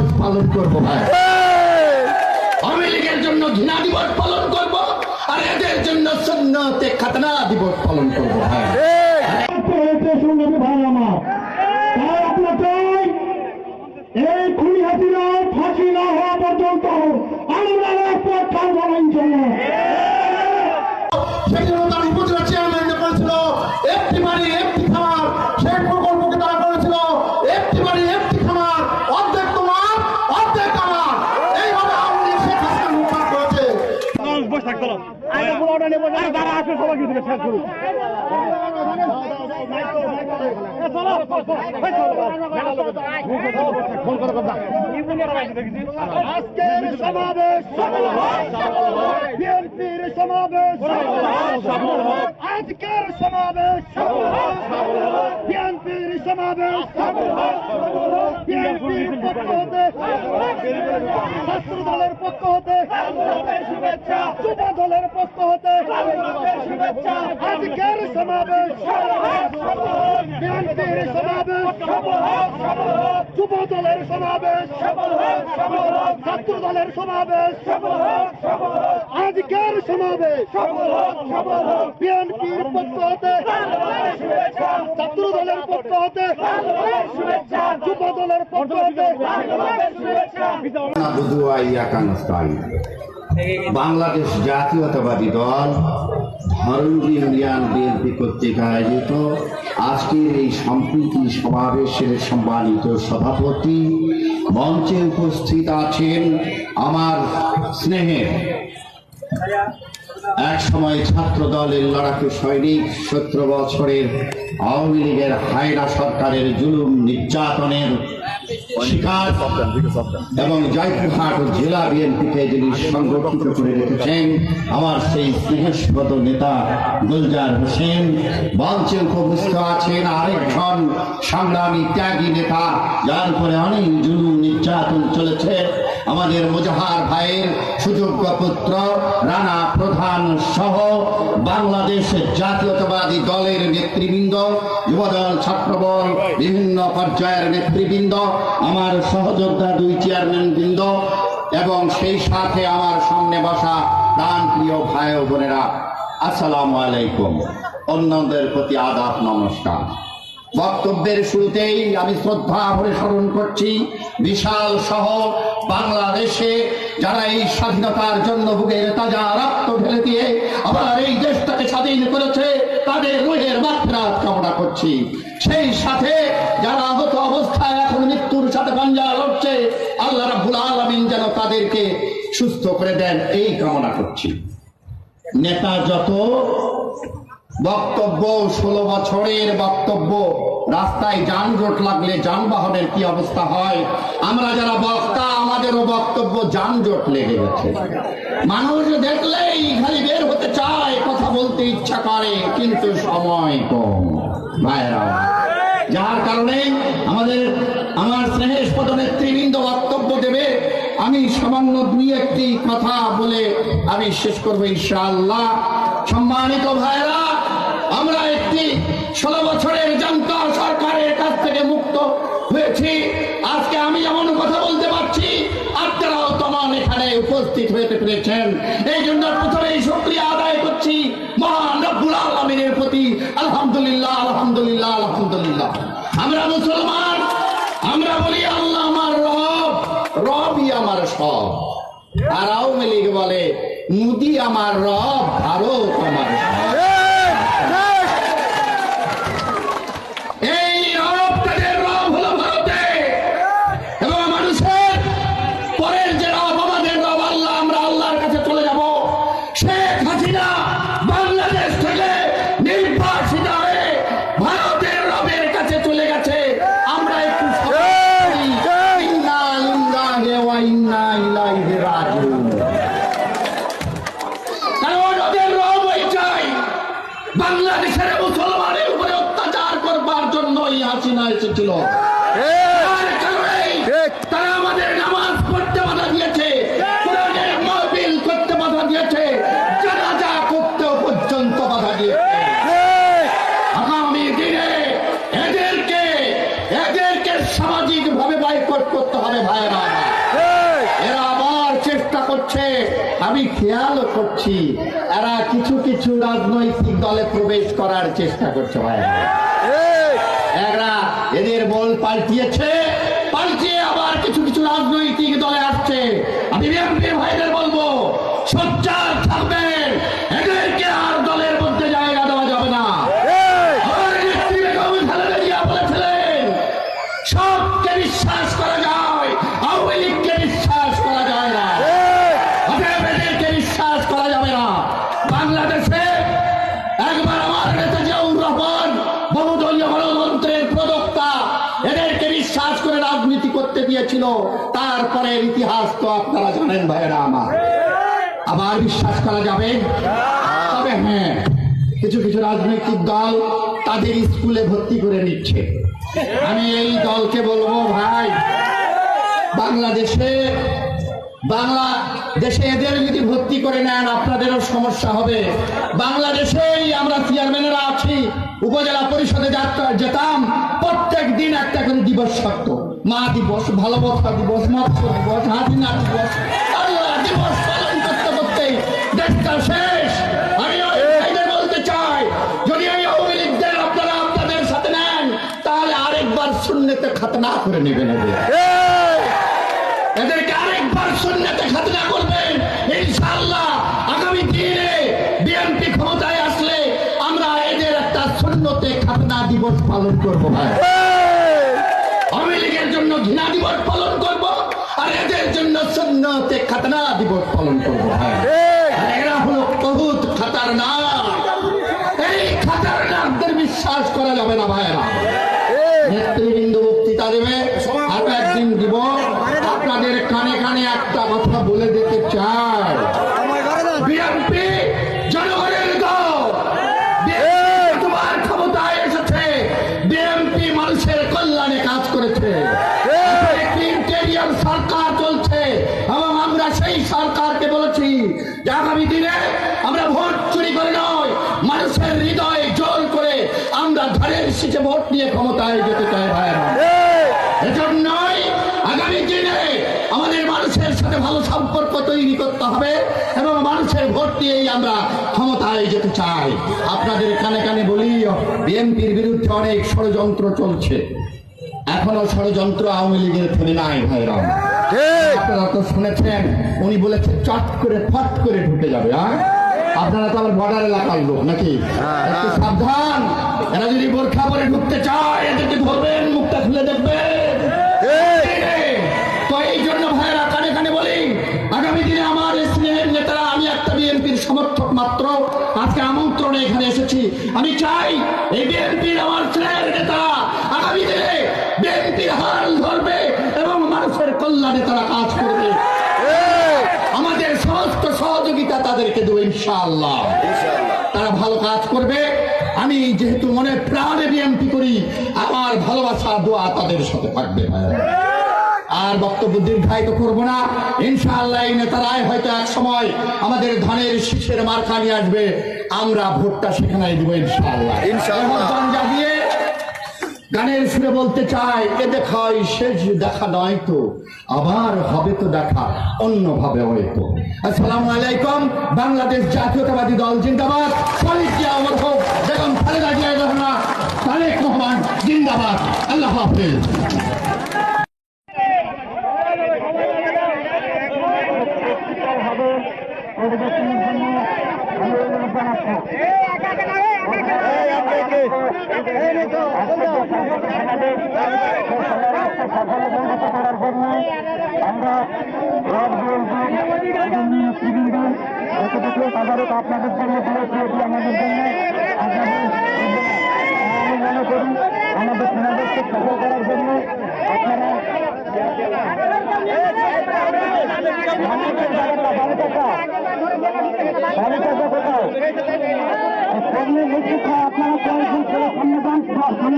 দিবস পালন করব ভাই। আওয়ামী লীগের জন্য ঘৃণা দিবস পালন করব আর এদের জন্য সন্ন্যতে খাতনা দিবস পালন করব ভাই। সংগ্রামী ভাই আমার। তাই আপনাকে এই খুনি হাসিনা ফাঁসি না হওয়া পর্যন্ত আমরা রাজপথ ছাড়বো না ইনশাল্লাহ সেজন্য তার উপজেলা চেয়ারম্যান করেছিল একটি বাড়ি একটি খামার সেই প্রকল্পকে তারা করেছিল একটি বাড়ি একটি খামার অর্ধেক তোমার অর্ধেক আমার এইভাবে আওয়ামী লীগ শেখ হাসিনা লুটপাট করেছে বসে থাকতো আগে পুরোটা নেব যারা আসে সবাইকে দিকে শেষ করুন আজকের সমাবেশ বিএনপির সমাবেশ আজকের সমাবেশ বিএনপির সমাবেশ বিএনপির পক্ষ হতে ছাত্র দলের পক্ষ হতে শুভেচ্ছা যুব দলের পক্ষ হতে শুভেচ্ছা আজকের সমাবেশ বিএনপির সমাবেশ যুব দলের সমাবেশ ছাত্র দলের সমাবেশ আজকের সমাবেশ বিএনপির পক্ষ হতে ছাত্র দলের পক্ষ হতে বাংলাদেশ জাতীয়তাবাদী দল ধরমজি ইউনিয়ন বিএনপি কর্তৃক আয়োজিত আজকের এই সম্প্রীতি সমাবেশের সম্মানিত সভাপতি মঞ্চে উপস্থিত আছেন আমার স্নেহের এক সময় ছাত্র দলের লড়াকু সৈনিক সতেরো বছরের আওয়ামী লীগের হায়না সরকারের জুলুম নির্যাতনের শিকার এবং জয়পুরহাট জেলা বিএনপিকে যিনি সংগঠিত করে রেখেছেন, আমার সেই স্নেহস্পদ নেতা গুলজার হোসেন। মঞ্চে উপস্থিত আছেন আরেকজন সংগ্রামী ত্যাগী নেতা, যার উপরে অনেক জুলুম, নির্যাতন চলেছে। আমাদের মুজাহার ভাইয়ের সুযোগ্য পুত্র, রানা প্রধান সহ বাংলাদেশ জাতীয়তাবাদী দলের নেতৃবৃন্দ, যুবদল ছাত্রবল বিভিন্ন পর্যায়ের নেতৃবৃন্দ, আমার সহযোদ্ধা দুই চেয়ারম্যান বৃন্দ এবং সেই সাথে আমার সামনে বসা প্রাণ প্রিয় ভাই বোনেরা, আসসালামু আলাইকুম। অন্যদের প্রতি আদাব, নমস্কার। বক্তব্যের শুরুতেই আমি শ্রদ্ধা ভরে স্মরণ করছি, বিশাল সহ বাংলাদেশে যারা এই স্বাধীনতার জন্য বুকের তাজা রক্ত ঢেলে দিয়ে আবার এই দেশটাকে স্বাধীন করেছে, তাদের রুহের মাত্রা কামনা করছি। সেই সাথে যারা আহত অবস্থায় এখন মৃত্যুর সাথে পাঞ্জা লড়ছে, আল্লাহ রাব্বুল আলামিন যেন তাদেরকে সুস্থ করে দেন, এই কামনা করছি। নেতা যত বক্তব্য, ষোলো বছরের বক্তব্য, রাস্তায় যানজট লাগলে যানবাহনের কি অবস্থা হয়, আমরা যারা বক্তা যানজট লেগে গেছে। মানুষ দেখলেই খালি বের হতে চায়, কথা বলতে ইচ্ছা করে, কিন্তু সময় কম। ভাইরা যার কারণে আমাদের, আমার স্নেহের নেতৃবৃন্দ বক্তব্য দেবে। আমি সামান্য দুই একটি কথা বলে আমি শেষ করব ইনশাআল্লাহ। সম্মানিত ভাইরা আমরা একটি ষোলো বছরের জনতা সরকারের কাছ থেকে মুক্ত হয়েছি। আজকে আমি যেমন কথা উপস্থিত হতে পেরেছেন। এই জন্য প্রথমেই শুক্রিয়া আদায় করছি। মহান রব্বুল আলমিনের প্রতি আলহামদুলিল্লাহ আলহামদুলিল্লাহ আলহামদুলিল্লাহ। আমরা মুসলমান, আমরা বলি আল্লাহ আমার রব, রবই আমার সব। আর আওয়ামী লীগ বলে, মুদি আমার রব, ভারত আমার সব। আমি খেয়াল করছি এরা কিছু কিছু রাজনৈতিক দলে প্রবেশ করার চেষ্টা করছে ভাই। এরা এদের বল পাল্টিয়েছে পাল্টিয়ে আবার কিছু কিছু রাজনৈতিক দলে আসছে। আমি ভাই ভাইদের বিশ্বাস করে রাজনীতি করতে দিয়েছিল, তারপরে ইতিহাস তো আপনারা জানেন ভাইয়েরা আমার। আবার বিশ্বাস করা যাবে? তবে হ্যাঁ কিছু কিছু রাজনৈতিক দল তাদের স্কুলে ভর্তি করে নিচ্ছে। আমি এই দলকে বলব ভাই, বাংলাদেশে বাংলা দেশে এদের যদি ভর্তি করে নেন, আপনাদেরও সমস্যা হবে। বাংলাদেশেই আমরা চেয়ারম্যানেরা আছি, উপজেলা পরিষদে যাত্রা, যেতাম প্রত্যেক দিন একটা করে দিবস থাকতো। মা দিবস, ভালোবাসা দিবস মৎস্য দিবস হাজিনা দিবস, আল্লাহ দিবস পালন করতে করে নেবেন খাতনা করবেন, ইনশাআল্লাহ আগামী দিনে বিএনপি ক্ষমতায় আসলে আমরা এদের একটা শূন্যতে খাতনা দিবস পালন করব ভাই। আওয়ামী লীগের জন্য ঘৃণা দিবস পালন করব আর এদের জন্য শূন্যতে খাতনা দিবস পালন করব ভাই। এরা হলো বহুত খাতারনাক। এই খাতারনাকদের বিশ্বাস করা যাবে না ভাইরা ইন্টেরিয়ার সরকার চলছে এবং আমরা সেই সরকারকে বলেছি যে আগামী দিনে আমরা ভোট চুরি করে নয় মানুষের হৃদয় জোর করে আমরা ধারের শীতে ভোট নিয়ে ক্ষমতায় যেতে চাই এজন্যই আগামী দিনে আমাদের মানুষের সাথে ভালো সম্পর্ক তৈরি করতে হবে এবং মানুষের ভোট দিয়েই আমরা ক্ষমতায় যেতে চাই। আপনাদের কানে কানে বলি বিএনপির বিরুদ্ধে অনেক ষড়যন্ত্র চলছে। এখনও ষড়যন্ত্র আওয়ামী লীগের থেমে নাই ভাইরা আপনারা তো শুনেছেন উনি বলেছে চট করে ফট করে ঢুকে যাবে হ্যাঁ? আপনারা তো আবার বর্ডার এলাকার লোক নাকি? একটু সাবধান। এরা যদি বোরখা পরে ঢুকতে চায় এদেরকে ধরবেন মুখটা খুলে দেখবেন। তো এই জন্য ভাইয়েরা কানে কানে বলি আগামী দিনে আমার স্নেহের নেতারা আমি একটা বিএনপির সমর্থক মাত্র। আজকে আমন্ত্রণে এখানে এসেছি। আমি চাই এই বিএনপির আমার স্নেহের নেতা আগামী দিনে বিএনপির হাল ধরবে এবং মানুষের কল্যাণে তারা কাজ করবে। আমাদের সমস্ত সহযোগিতা তাদেরকে দেবো ইনশাআল্লাহ। তারা ভালো কাজ করবে। আমি যেহেতু মনে প্রাণে বিএনপি করি আমার ভালোবাসা দোয়া তাদের সাথে থাকবে। আর বক্তব্য দীর্ঘায়িত করব না। ইনশাআল্লাহ এই নেতারাই হয়তো এক সময় আমাদের ধানের শীষের মার্কা নিয়ে আসবে। আমরা ভোটটা সেখানে দিব ইনশাআল্লাহ। ইনশাআল্লাহ। গানের সুরে বলতে চাই এ দেখাই শেষ দেখা নয় তো, আবার হবে তো দেখা, অন্যভাবে হয়তো আসসালামু আলাইকুম, বাংলাদেশ জাতীয়তাবাদী দল, জিন্দাবাদ। শহীদ জিয়া অমর হোক, বেগম খালেদা জিয়া রহমান তারেক রহমান জিন্দাবাদ। আল্লাহ হাফিজ। আমরা তাদেরও আপনাদের জন্য আমাদের জন্য আপনাদের আমি মনে করি আমাদের সেনাদেরকে সফল করার জন্য আপনারা বালিকা কোথায় সামনে লিখিত আপনারা কয়েকজন